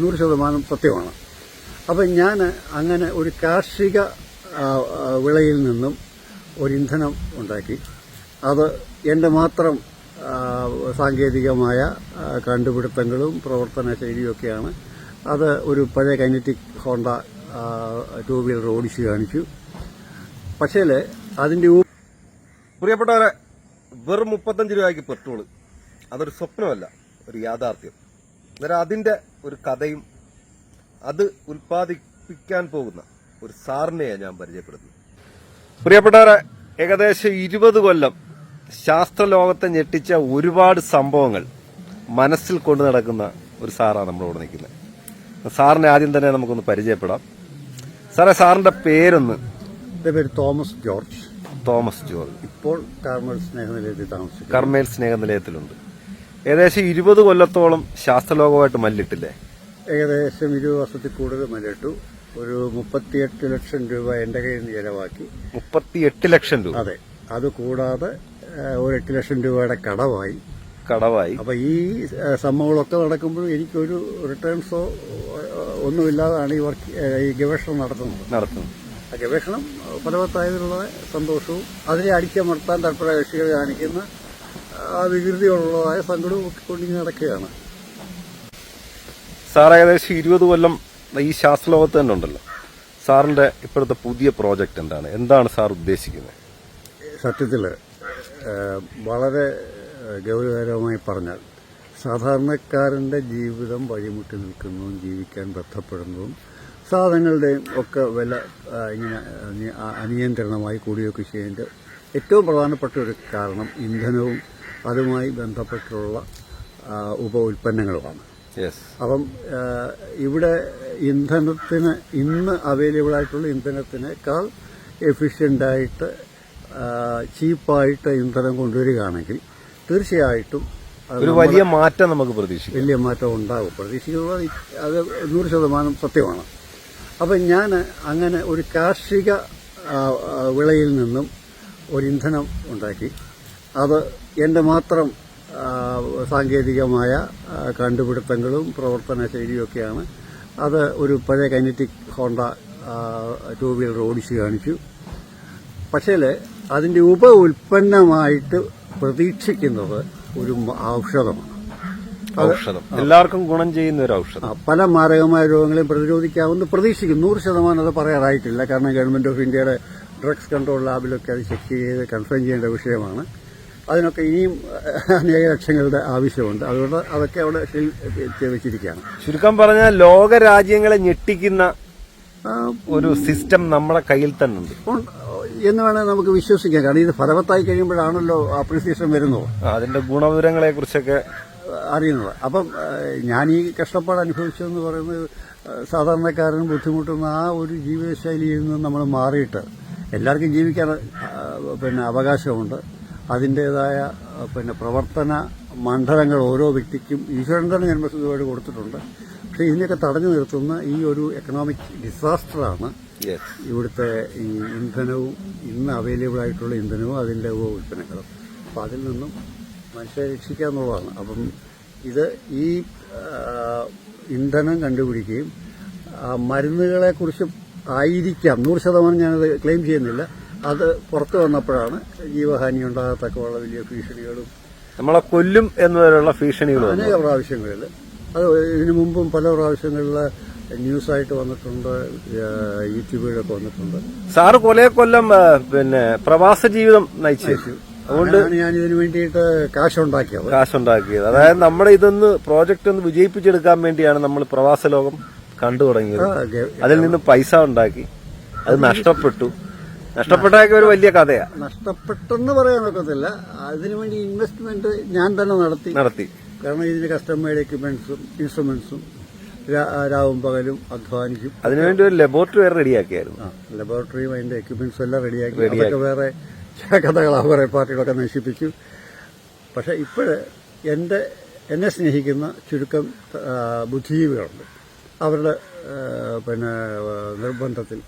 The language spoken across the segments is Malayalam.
നൂറ് ശതമാനം സത്യമാണ്. അപ്പം ഞാൻ അങ്ങനെ ഒരു കാർഷിക വിളയിൽ നിന്നും ഒരു ഇന്ധനം ഉണ്ടാക്കി. അത് എന്റെ മാത്രം സാങ്കേതികമായ കണ്ടുപിടുത്തങ്ങളും പ്രവർത്തന ശൈലിയൊക്കെയാണ്. അത് ഒരു പഴയ കൈനറ്റിക് ഹോണ്ട ടൂ വീലർ ഓടിച്ചു കാണിച്ചു. പക്ഷേ അതിന്റെ പ്രിയപ്പെട്ടവരെ വെറും മുപ്പത്തഞ്ച് രൂപയ്ക്ക് പെട്രോൾ. അതൊരു സ്വപ്നമല്ല ഒരു യാഥാർത്ഥ്യം. അന്നേരം അതിന്റെ ഒരു കഥയും അത് ഉൽപ്പാദിപ്പിക്കാൻ പോകുന്ന ഒരു സാറിനെയാണ് ഞാൻ പരിചയപ്പെടുന്നത്. പ്രിയപ്പെട്ടവരെ ഏകദേശം ഇരുപത് കൊല്ലം ശാസ്ത്രലോകത്തെ ഞെട്ടിച്ച ഒരുപാട് സംഭവങ്ങൾ മനസ്സിൽ കൊണ്ടു നടക്കുന്ന ഒരു സാറാണ് നമ്മളോട് നിൽക്കുന്നത്. സാറിനെ ആദ്യം തന്നെ നമുക്കൊന്ന് പരിചയപ്പെടാം. സാറേ സാറിന്റെ പേരൊന്ന്? എന്റെ പേര് തോമസ് ജോർജ്. Thomas George. ഇപ്പോൾ കർമ്മേൽ സ്നേഹനിലയത്തിൽ താമസിക്കുന്നു. കർമ്മേൽ സ്നേഹനിലയത്തിലുണ്ട്. ഏകദേശം ഇരുപത് കൊല്ലത്തോളം ശാസ്ത്രലോകമായിട്ട് മല്ലിട്ടില്ലേ? ഏകദേശം ഇരുപത് വർഷത്തിൽ കൂടുതൽ മല്ലിട്ടു. ഒരു മുപ്പത്തിയെട്ട് ലക്ഷം രൂപ എന്റെ കയ്യിൽ നിന്ന് ചെലവാക്കി. മുപ്പത്തിയെട്ട് ലക്ഷം രൂപ? അതെ. അത് കൂടാതെ ഒരു എട്ട് ലക്ഷം രൂപയുടെ കടവായി. കടവായി. അപ്പൊ ഈ സംഭവങ്ങളൊക്കെ നടക്കുമ്പോഴും എനിക്കൊരു റിട്ടേൺസോ ഒന്നുമില്ലാതാണ് ഈ വർക്ക് ഈ ഗവേഷണം നടത്തുന്നത്. നടത്തുന്നത്. ആ ഗവേഷണം ഫലവത്തായതിലുള്ള സന്തോഷവും അതിനെ അടിച്ചമർത്താൻ തൽപര കക്ഷികൾ കാണിക്കുന്ന ആ വികൃതിയുള്ളതായ സങ്കടം കൊണ്ടിങ്ങനെ നടക്കുകയാണ്. സാർ ഏകദേശം ഇരുപത് കൊല്ലം ഈ ശാസ്ത്രലോകത്ത് തന്നെ ഉണ്ടല്ലോ. സാറിന്റെ ഇപ്പോഴത്തെ പുതിയ പ്രോജക്റ്റ് എന്താണ്? എന്താണ് സാർ ഉദ്ദേശിക്കുന്നത്? സത്യത്തിൽ വളരെ ഗൗരവകരമായി പറഞ്ഞാൽ സാധാരണക്കാരന്റെ ജീവിതം വഴിമുട്ടി നിൽക്കുന്നതും ജീവിക്കാൻ ബന്ധപ്പെടുന്നതും സാധനങ്ങളുടെയും ഒക്കെ വില ഇങ്ങനെ അനിയന്ത്രണമായി കൂടിയൊക്കെ ചെയ്യുന്നതിന്റെ ഏറ്റവും പ്രധാനപ്പെട്ട ഒരു കാരണം ഇന്ധനവും അതുമായി ബന്ധപ്പെട്ടുള്ള ഉപ ഉൽപ്പന്നങ്ങളുമാണ് അപ്പം ഇവിടെ ഇന്ധനത്തിന് ഇന്ന് അവൈലബിൾ ആയിട്ടുള്ള ഇന്ധനത്തിനേക്കാൾ എഫിഷ്യന്റായിട്ട് ചീപ്പായിട്ട് ഇന്ധനം കൊണ്ടുവരികയാണെങ്കിൽ തീർച്ചയായിട്ടും ഒരു വലിയ മാറ്റം നമുക്ക് പ്രതീക്ഷിക്കാം. വലിയ മാറ്റം ഉണ്ടാകും പ്രതീക്ഷിക്കുന്നത് അത് നൂറ് ശതമാനം സത്യമാണ്. അപ്പം ഞാൻ അങ്ങനെ ഒരു കാർഷിക വിളയിൽ നിന്നും ഒരു ഇന്ധനം ഉണ്ടാക്കി. അത് എന്റെ മാത്രം സാങ്കേതികമായ കണ്ടുപിടുത്തങ്ങളും പ്രവർത്തന ശൈലിയൊക്കെയാണ്. അത് ഒരു പഴയ കൈനറ്റിക് ഹോണ്ട ടൂ വീലർ ഓടിച്ച് കാണിച്ചു. പക്ഷേ അതിന്റെ ഉപ ഉൽപ്പന്നമായിട്ട് പ്രതീക്ഷിക്കുന്നത് ഒരു ഔഷധമാണ്. ഔഷധം. എല്ലാവർക്കും ഗുണം ചെയ്യുന്ന ഒരു ഔഷധം. പല മാരകമായ രോഗങ്ങളെയും പ്രതിരോധിക്കാവുന്ന പ്രതീക്ഷിക്കും നൂറ് ശതമാനം അത് പറയാറായിട്ടില്ല. കാരണം ഗവൺമെന്റ് ഓഫ് ഇന്ത്യയുടെ ഡ്രഗ്സ് കൺട്രോൾ ലാബിലൊക്കെ അത് ചെക്ക് ചെയ്ത് കൺഫേം ചെയ്യേണ്ട വിഷയമാണ്. അതിനൊക്കെ ഇനിയും അനേക ലക്ഷങ്ങളുടെ ആവശ്യമുണ്ട്. അതുകൊണ്ട് അതൊക്കെ അവിടെ വെച്ചിരിക്കുകയാണ്. ചുരുക്കം പറഞ്ഞാൽ ലോക രാജ്യങ്ങളെ ഞെട്ടിക്കുന്ന ഒരു സിസ്റ്റം നമ്മുടെ കയ്യിൽ തന്നെ ഉണ്ട് എന്ന് വേണമെങ്കിൽ നമുക്ക് വിശ്വസിക്കാം. കാരണം ഇത് ഫലവത്തായി കഴിയുമ്പോഴാണല്ലോ അപ്രീസിയേഷൻ വരുന്നത്. അതിന്റെ ഗുണവിവരങ്ങളെ കുറിച്ചൊക്കെ അറിയുന്നത്. അപ്പം ഞാൻ ഈ കഷ്ടപ്പാട് അനുഭവിച്ചതെന്ന് പറയുന്നത് സാധാരണക്കാരന് ബുദ്ധിമുട്ടുന്ന ആ ഒരു ജീവിതശൈലിയിൽ നിന്ന് നമ്മൾ മാറിയിട്ട് എല്ലാവർക്കും ജീവിക്കാൻ പിന്നെ അവകാശമുണ്ട്. അതിന്റെതായ പിന്നെ പ്രവർത്തന മണ്ഡലങ്ങൾ ഓരോ വ്യക്തിക്കും ഈശ്വരൻ തന്നെ ജന്മസിദ്ധമായിട്ട് കൊടുത്തിട്ടുണ്ട്. പക്ഷെ ഇതിനെയൊക്കെ തടഞ്ഞു നിർത്തുന്ന ഈ ഒരു എക്കണോമിക് ഡിസാസ്റ്ററാണ് ഇവിടുത്തെ ഈ ഇന്ധനവും ഇന്ന് അവൈലബിൾ ആയിട്ടുള്ള ഇന്ധനവും അതിന്റെ ഉപ ഉൽപ്പന്നങ്ങളും അപ്പം അതിൽ നിന്നും മനുഷ്യരെ രക്ഷിക്കുക എന്നുള്ളതാണ്. അപ്പം ഇത് ഈ ഇന്ധനം കണ്ടുപിടിക്കുകയും മരുന്നുകളെക്കുറിച്ച് ആയിരിക്കാം നൂറ് ശതമാനം ഞാനത് ക്ലെയിം ചെയ്യുന്നില്ല. അത് പുറത്തു വന്നപ്പോഴാണ് ജീവഹാനി ഉണ്ടാകത്തക്കമുള്ള വലിയ ഭീഷണികളും നമ്മളെ കൊല്ലും എന്നതിലുള്ള ഭീഷണികളും അനേക പ്രാവശ്യങ്ങളിൽ. അത് ഇതിനു മുമ്പും പല പ്രാവശ്യങ്ങളിൽ ന്യൂസായിട്ട് വന്നിട്ടുണ്ട് യൂട്യൂബിലൊക്കെ വന്നിട്ടുണ്ട്. സാറ് കൊലയെ കൊല്ലം പിന്നെ പ്രവാസ ജീവിതം നയിച്ചു. അതുകൊണ്ട് ഞാൻ ഇതിനു വേണ്ടിയിട്ട് കാശുണ്ടാക്കിയത്. കാശുണ്ടാക്കിയത്. അതായത് നമ്മുടെ ഇതൊന്ന് പ്രോജക്റ്റ് ഒന്ന് വിജയിപ്പിച്ചെടുക്കാൻ വേണ്ടിയാണ് നമ്മൾ പ്രവാസ ലോകം കണ്ടു തുടങ്ങിയത്. അതിൽ നിന്ന് പൈസ ഉണ്ടാക്കി. അത് നഷ്ടപ്പെട്ടു. നഷ്ടപ്പെട്ടൊക്കെ ഒരു വലിയ കഥയാ. നഷ്ടപ്പെട്ടെന്ന് പറയാനൊക്കത്തില്ല അതിനുവേണ്ടി ഇൻവെസ്റ്റ്മെന്റ് ഞാൻ തന്നെ നടത്തി. നടത്തി. കാരണം ഇതിന് കസ്റ്റമേഡ് എക്യുപ്മെന്റ്സും ഇൻസ്ട്രുമെന്റ്സും രാവും പകലും അധ്വാനിക്കും. അതിനുവേണ്ടി ഒരു ലബോറട്ടറി വേറെ റെഡിയാക്കിയായിരുന്നു. ലബോറട്ടറിയും അതിന്റെ എക്യുപ്മെന്റ്സും എല്ലാം റെഡിയാക്കി. അതൊക്കെ വേറെ കഥകളാ. കുറെ പാർട്ടികളൊക്കെ നശിപ്പിച്ചു. പക്ഷെ ഇപ്പോഴ് എന്റെ എന്നെ സ്നേഹിക്കുന്ന ചുരുക്കം ബുദ്ധിജീവികളുണ്ട്. അവരുടെ പിന്നെ നിർബന്ധത്തിൽ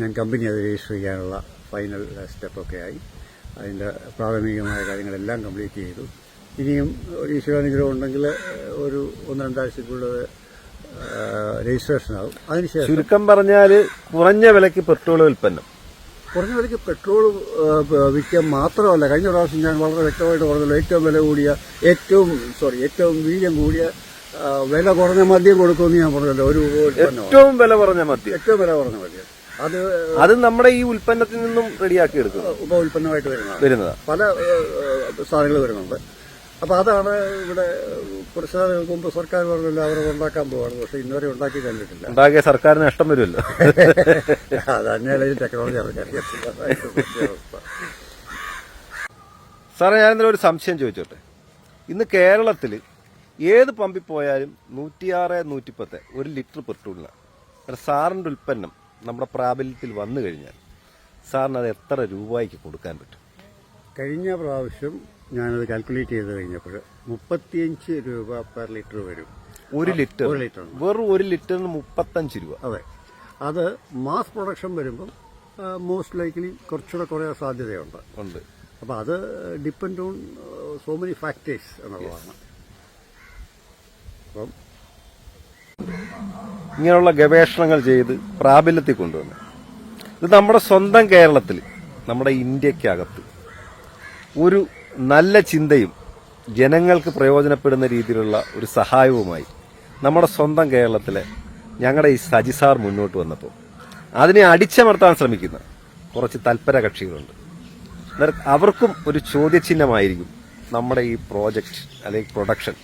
ഞാൻ കമ്പനി അത് രജിസ്റ്റർ ചെയ്യാനുള്ള ഫൈനൽ സ്റ്റെപ്പൊക്കെ ആയി. അതിന്റെ പ്രാഥമികമായ കാര്യങ്ങളെല്ലാം കംപ്ലീറ്റ് ചെയ്തു. ഇനിയും ഒരു ഈശ്വരാനുഗ്രഹം ഉണ്ടെങ്കിൽ ഒരു ഒന്ന് രണ്ടാഴ്ചക്കുള്ളത് രജിസ്ട്രേഷൻ ആകും അതിനുശേഷം ചുരുക്കം പറഞ്ഞാൽ കുറഞ്ഞ വിലയ്ക്ക് പെട്രോൾ ഉൽപ്പന്നം. കുറഞ്ഞ വിലയ്ക്ക് പെട്രോൾ വിൽക്കാൻ മാത്രമല്ല. കഴിഞ്ഞ പ്രാവശ്യം ഞാൻ വളരെ വ്യക്തമായിട്ട് പറഞ്ഞല്ലോ ഏറ്റവും വില കൂടിയ ഏറ്റവും സോറി ഏറ്റവും വീര്യം കൂടിയ വില കുറഞ്ഞ മദ്യം കൊടുക്കുമെന്ന് ഞാൻ പറഞ്ഞല്ലോ ഒരു ഏറ്റവും വില കുറഞ്ഞ മദ്യം. ഏറ്റവും വില കുറഞ്ഞ മദ്യം. അത് അത് നമ്മുടെ ഈ ഉൽപ്പന്നത്തിൽ നിന്നും റെഡിയാക്കി എടുക്കും ഉപ ഉൽപ്പന്നമായിട്ട് വരുന്നതാണ്. വരുന്നത്. പല സാധനങ്ങൾ വരുന്നുണ്ട്. അപ്പൊ അതാണ് ഇവിടെ കുറച്ച് നാളുകൾക്ക് മുമ്പ് സർക്കാർ പറഞ്ഞില്ല അവർ ഉണ്ടാക്കാൻ പോവാണ്. പക്ഷെ ഇന്നുവരെ ഉണ്ടാക്കി കണ്ടിട്ടില്ല ഉണ്ടാക്കിയ സർക്കാരിന് നഷ്ടം വരുമല്ലോ. അത് തന്നെയാണ് ഈ ടെക്നോളജി അവർക്ക് അറിയത്തില്ല. അതായിട്ട് അവസ്ഥ. സാറേ ഞാൻ ഇന്നലെ ഒരു സംശയം ചോദിച്ചോട്ടെ? ഇന്ന് കേരളത്തിൽ ഏത് പമ്പിൽ പോയാലും നൂറ്റിയാറ് നൂറ്റിപ്പത്ത് ഒരു ലിറ്റർ പെട്രോളിന് സാറിന്റെ ഉൽപ്പന്നം നമ്മുടെ പ്രാബല്യത്തിൽ വന്നു കഴിഞ്ഞാൽ സാറിന് അത് എത്ര രൂപയ്ക്ക് കൊടുക്കാൻ പറ്റും? കഴിഞ്ഞ പ്രാവശ്യം ഞാനത് കാൽക്കുലേറ്റ് ചെയ്ത് കഴിഞ്ഞപ്പോൾ മുപ്പത്തിയഞ്ച് രൂപ പെർ ലിറ്റർ വരും. ഒരു ലിറ്റർ? ഒരു ലിറ്റർ. വെറും ഒരു ലിറ്ററിന് മുപ്പത്തഞ്ച് രൂപ. അതെ. അത് മാസ് പ്രൊഡക്ഷൻ വരുമ്പം മോസ്റ്റ് ലൈക്ലി കുറച്ചുകൂടെ കുറേ സാധ്യതയുണ്ട്. ഉണ്ട്. അപ്പോൾ അത് depend on so many factors എന്നുള്ളതാണ്. അപ്പം ഇങ്ങനെയുള്ള ഗവേഷണങ്ങൾ ചെയ്ത് പ്രാബല്യത്തിൽ കൊണ്ടുവന്നു. ഇത് നമ്മുടെ സ്വന്തം കേരളത്തിൽ നമ്മുടെ ഇന്ത്യക്കകത്ത് ഒരു നല്ല ചിന്തയും ജനങ്ങൾക്ക് പ്രയോജനപ്പെടുന്ന രീതിയിലുള്ള ഒരു സഹായവുമായി നമ്മുടെ സ്വന്തം കേരളത്തിലെ ഞങ്ങളുടെ ഈ സജിസാർ മുന്നോട്ട് വന്നപ്പോൾ അതിനെ അടിച്ചമർത്താൻ ശ്രമിക്കുന്ന കുറച്ച് തൽപര കക്ഷികളുണ്ട്. അവർക്കും ഒരു ചോദ്യചിഹ്നമായിരിക്കും നമ്മുടെ ഈ പ്രോജക്റ്റ് അല്ലെങ്കിൽ പ്രൊഡക്ഷൻ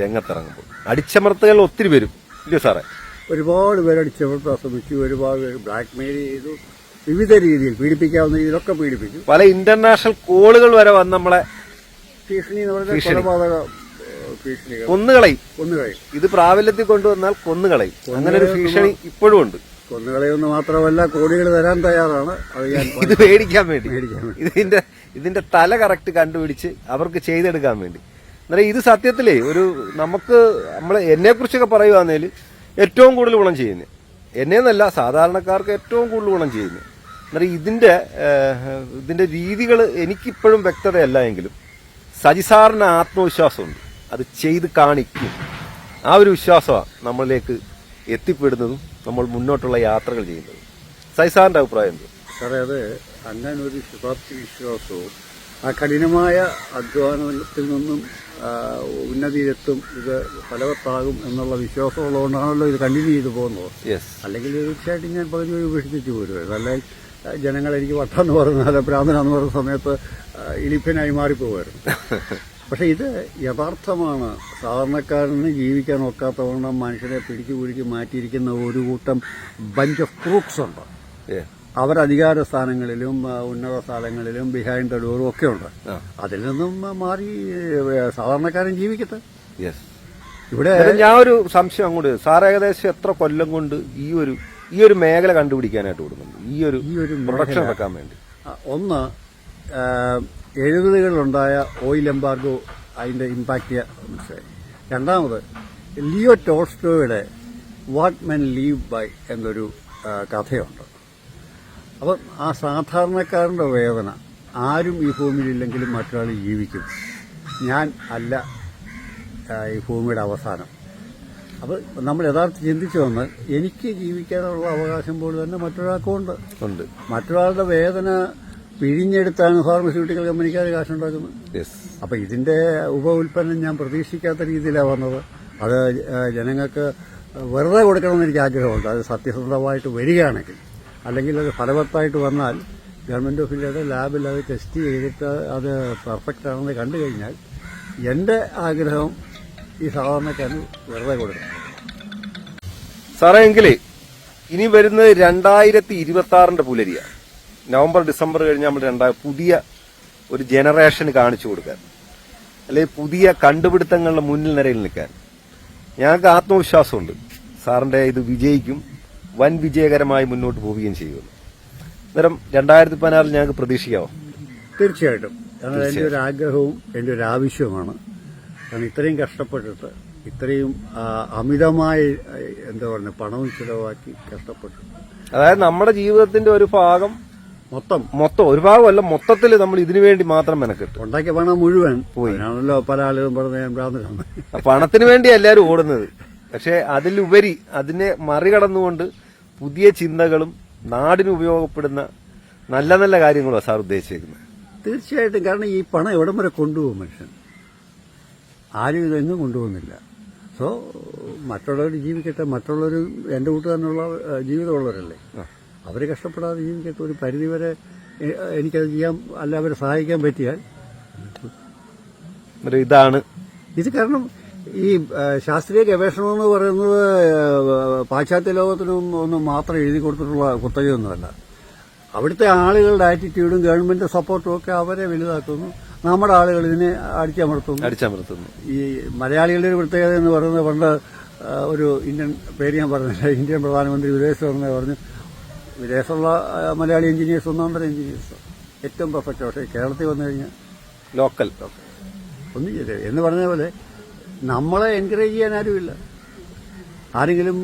രംഗത്തിറങ്ങുമ്പോൾ. അടിച്ചമർത്തുകൾ ഒത്തിരി വരും ഇല്ല സാറേ? ഒരുപാട് പേര് അടിച്ചമർത്താൻ ശ്രമിച്ചു ഒരുപാട് പേര് ബ്ലാക്ക് മെയിൽ ചെയ്തു വിവിധ രീതിയിൽ പീഡിപ്പിക്കാവുന്ന രീതിയിലൊക്കെ പീഡിപ്പിച്ചു. പല ഇന്റർനാഷണൽ കോളുകൾ വരെ വന്ന് നമ്മളെ ഭീഷണി എന്ന് പറഞ്ഞാൽ കൊലപാതക ഭീഷണി ഭീഷണികൾ. കൊന്നുകളയും. കൊന്നുകളയും. ഇത് പ്രാബല്യത്തിൽ കൊണ്ടുവന്നാൽ കൊന്നുകളയും. അങ്ങനെ ഒരു ഭീഷണി ഇപ്പോഴും ഉണ്ട്. കൊന്നുകളയൊന്ന് മാത്രമല്ല കോടികൾ തരാൻ തയ്യാറാണ്. അത് ഞാൻ ഇത് മേടിക്കാൻ വേണ്ടി. ഇതിന്റെ ഇതിന്റെ തല കറക്റ്റ് കണ്ടുപിടിച്ച് അവർക്ക് ചെയ്തെടുക്കാൻ വേണ്ടി. എന്നാലും ഇത് സത്യത്തിലേ ഒരു നമുക്ക് നമ്മൾ എന്നെ കുറിച്ചൊക്കെ പറയുവാന്നേൽ ഏറ്റവും കൂടുതൽ ഗുണം ചെയ്യുന്നത് എന്നേന്നല്ല സാധാരണക്കാർക്ക് ഏറ്റവും കൂടുതൽ ഗുണം ചെയ്യുന്നത് എന്നാൽ ഇതിന്റെ ഇതിന്റെ രീതികൾ എനിക്കിപ്പോഴും വ്യക്തതയല്ല എങ്കിലും സജിസാറിന് ആത്മവിശ്വാസമുണ്ട്. അത് ചെയ്ത് കാണിക്കും. ആ ഒരു വിശ്വാസമാണ് നമ്മളിലേക്ക് എത്തിപ്പെടുന്നതും നമ്മൾ മുന്നോട്ടുള്ള യാത്രകൾ ചെയ്യുന്നതും. സജിസാറിന്റെ അഭിപ്രായം എന്ത്? സാറേ അത് അങ്ങനെ ഒരു ശുഭാപ്തി വിശ്വാസവും ആ കഠിനമായ അധ്വാനത്തിൽ നിന്നും ഉന്നതിയിലെത്തും ഇത് ഫലവത്താകും എന്നുള്ള വിശ്വാസമുള്ളതുകൊണ്ടാണല്ലോ ഇത് കണ്ടിന്യൂ ചെയ്തു പോകുന്നത്. അല്ലെങ്കിൽ തീർച്ചയായിട്ടും ഞാൻ പകുതി വഴി ഉപേക്ഷിച്ചു പോരുമായിരുന്നു അല്ലെങ്കിൽ ജനങ്ങൾ എനിക്ക് വട്ടെന്ന് പറഞ്ഞാൽ ഭ്രാന്തനാന്ന് പറയുന്ന സമയത്ത് ഇലിപ്പനായി മാറിപ്പോകുമായിരുന്നു പക്ഷെ ഇത് യഥാർത്ഥമാണ്. സാധാരണക്കാരന് ജീവിക്കാൻ ഒക്കാത്തതുകൊണ്ട് മനുഷ്യരെ പിടിച്ചു പിടിച്ച് മാറ്റിയിരിക്കുന്ന ഒരു കൂട്ടം ബഞ്ച് ഓഫ് ക്രൂക്സ് ഉണ്ട്. അവർ അധികാര സ്ഥാനങ്ങളിലും ഉന്നത സ്ഥലങ്ങളിലും ബിഹൈൻഡ് ദ ഡോറും ഒക്കെ ഉണ്ട്. അതിൽ നിന്നും മാറി സാധാരണക്കാരൻ ജീവിക്കട്ടെ. യെസ് ഇവിടെ ഞാൻ ഒരു സംശയം അങ്ങോട്ട് സാർ ഏകദേശം എത്ര കൊല്ലം കൊണ്ട് ഈ ഒരു ഈ ഒരു മേഖല കണ്ടുപിടിക്കാനായിട്ട് കൊടുക്കുന്നു ഈ ഒരു ഈ ഒരു പ്രൊഡക്ഷൻ നടക്കാൻ വേണ്ടി. ഒന്ന് എഴുപതുകളിലുണ്ടായ ഓയിൽ എംബാർഗോ അതിന്റെ ഇമ്പാക്റ്റ് മനസ്സിലായി. രണ്ടാമത് ലിയോ ടോൾസ്റ്റോയുടെ വാട്ട് മെൻ ലീവ് ബൈ എന്നൊരു കഥയുണ്ട്. അപ്പം ആ സാധാരണക്കാരന്റെ വേദന ആരും ഈ ഭൂമിയിലില്ലെങ്കിലും മറ്റൊരാൾ ജീവിക്കും. ഞാൻ അല്ല ഈ ഭൂമിയുടെ അവസാനം. അപ്പോൾ നമ്മൾ യഥാർത്ഥം ചിന്തിച്ചു വന്നാൽ എനിക്ക് ജീവിക്കാനുള്ള അവകാശം പോലും തന്നെ മറ്റൊരാൾക്കും ഉണ്ട്. ഉണ്ട്. മറ്റൊരാളുടെ വേദന പിഴിഞ്ഞെടുത്താണ് ഫാർമസ്യൂട്ടിക്കൽ കമ്പനിക്കാർ കാശുണ്ടാക്കുന്നത്. യെസ് അപ്പോൾ ഇതിന്റെ ഉപ ഉൽപ്പന്നം ഞാൻ പ്രതീക്ഷിക്കാത്ത രീതിയിലാണ് വന്നത്. അത് ജനങ്ങൾക്ക് വെറുതെ കൊടുക്കണമെന്ന് എനിക്ക് ആഗ്രഹമുണ്ട്. അത് സത്യസന്ധമായിട്ട് വരികയാണെങ്കിൽ. അല്ലെങ്കിൽ അത് ഫലവത്തായിട്ട് വന്നാൽ ഗവൺമെന്റ് ഓഫ് ഇന്ത്യയുടെ ലാബിൽ അത് ടെസ്റ്റ് ചെയ്തിട്ട് അത് പെർഫെക്റ്റ് ആണെന്ന് കണ്ടു കഴിഞ്ഞാൽ എന്റെ ആഗ്രഹം ഈ സാധാരണക്കാരന് വെറുതെ കൊടുക്കണം. സാറേ എങ്കിലേ ഇനി വരുന്നത് രണ്ടായിരത്തി ഇരുപത്തി പുലരിയാണ് നവംബർ ഡിസംബർ കഴിഞ്ഞ് നമ്മൾ രണ്ടാ പുതിയ ഒരു ജനറേഷന് കാണിച്ചു കൊടുക്കാൻ. അല്ലെങ്കിൽ പുതിയ കണ്ടുപിടുത്തങ്ങളുടെ മുന്നിൽ നിരയിൽ നിൽക്കാൻ. ഞങ്ങൾക്ക് ആത്മവിശ്വാസമുണ്ട്. സാറിന്റെ ഇത് വിജയിക്കും. വൻ വിജയകരമായി മുന്നോട്ട് പോവുകയും ചെയ്യും അന്നേരം രണ്ടായിരത്തി പതിനാറിൽ ഞങ്ങൾക്ക് പ്രതീക്ഷിക്കാമോ തീർച്ചയായിട്ടും. കാരണം എന്റെ ഒരു ആഗ്രഹവും എന്റെ ഒരു ആവശ്യവുമാണ് കാരണം ഇത്രയും കഷ്ടപ്പെട്ടിട്ട് ഇത്രയും അമിതമായി എന്താ പറയുക പണവും ചിലവാക്കി കഷ്ടപ്പെട്ടു അതായത് നമ്മുടെ ജീവിതത്തിന്റെ ഒരു ഭാഗം മൊത്തം. മൊത്തം ഒരു ഭാഗമല്ല മൊത്തത്തിൽ നമ്മൾ ഇതിനു വേണ്ടി മാത്രം മെനക്കെട്ടു. ഉണ്ടാക്കിയ പണം മുഴുവൻ. പോയി. ആണല്ലോ പല ആളുകളും പറഞ്ഞ പണത്തിന് വേണ്ടി എല്ലാവരും ഓടുന്നത്. പക്ഷെ അതിലുപരി അതിനെ മറികടന്നുകൊണ്ട് പുതിയ ചിന്തകളും നാടിന് ഉപയോഗപ്പെടുന്ന നല്ല നല്ല കാര്യങ്ങളോ സാർ ഉദ്ദേശിച്ചേക്കുന്നത്. തീർച്ചയായിട്ടും. കാരണം ഈ പണം എവിടം വരെ കൊണ്ടുപോകും മനുഷ്യൻ? ആരും ഇതൊന്നും കൊണ്ടുപോകുന്നില്ല. സോ മറ്റുള്ളവർ ജീവിക്കട്ടെ. മറ്റുള്ളവർ എന്റെ കൂട്ട് തന്നെയുള്ള ജീവിതമുള്ളവരല്ലേ? അവർ കഷ്ടപ്പെടാതെ ജീവിക്കട്ടെ. ഒരു പരിധിവരെ എനിക്കത് ചെയ്യാൻ അല്ല അവരെ സഹായിക്കാൻ പറ്റിയാൽ ഇതാണ് ഇത് കാരണം ഈ ശാസ്ത്രീയ ഗവേഷണം എന്ന് പറയുന്നത് പാശ്ചാത്യ ലോകത്തിനും ഒന്നും മാത്രം എഴുതി കൊടുത്തിട്ടുള്ള കുത്തകയൊന്നുമല്ല. അവിടുത്തെ ആളുകളുടെ ആറ്റിറ്റ്യൂഡും ഗവൺമെന്റ് സപ്പോർട്ടും ഒക്കെ അവരെ വലുതാക്കുന്നു. നമ്മുടെ ആളുകൾ ഇതിനെ അടിച്ചമർത്തുന്നു. അടിച്ചമർത്തുന്നു. ഈ മലയാളികളുടെ ഒരു പ്രത്യേകത എന്ന് പറയുന്നത് പണ്ട് ഒരു ഇന്ത്യൻ പേര് ഞാൻ പറഞ്ഞില്ല ഇന്ത്യൻ പ്രധാനമന്ത്രി വിദേശത്തുണ്ടെന്ന് പറഞ്ഞു വിദേശമുള്ള മലയാളി എഞ്ചിനീയേഴ്സ് ഒന്നാം തരം എഞ്ചിനീയേഴ്സ് ഏറ്റവും പെർഫെക്റ്റ് പക്ഷേ കേരളത്തിൽ വന്നു കഴിഞ്ഞാൽ ലോക്കൽ ഒന്നും ചെയ്തേ എന്ന് പറഞ്ഞ പോലെ നമ്മളെ എൻകറേജ് ചെയ്യാൻ ആരുമില്ല. ആരെങ്കിലും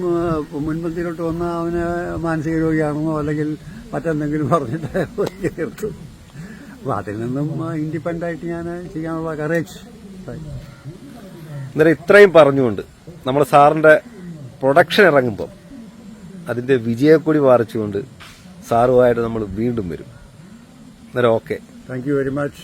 മുൻപന്തിയിലോട്ട് വന്നാൽ അവന് മാനസിക രോഗിയാണെന്നോ അല്ലെങ്കിൽ മറ്റെന്തെങ്കിലും പറഞ്ഞിട്ട് അപ്പൊ അതിൽ നിന്നും ഇൻഡിപെൻഡന്റ് ആയിട്ട് ഞാൻ ചെയ്യാനുള്ള കറേജ് അന്നേരം ഇത്രയും പറഞ്ഞുകൊണ്ട് നമ്മൾ സാറിന്റെ പ്രൊഡക്ഷൻ ഇറങ്ങുമ്പോൾ അതിന്റെ വിജയക്കൊടി പാറിച്ചുകൊണ്ട് സാറുമായിട്ട് നമ്മൾ വീണ്ടും വരും. അന്നേരം okay thank you very much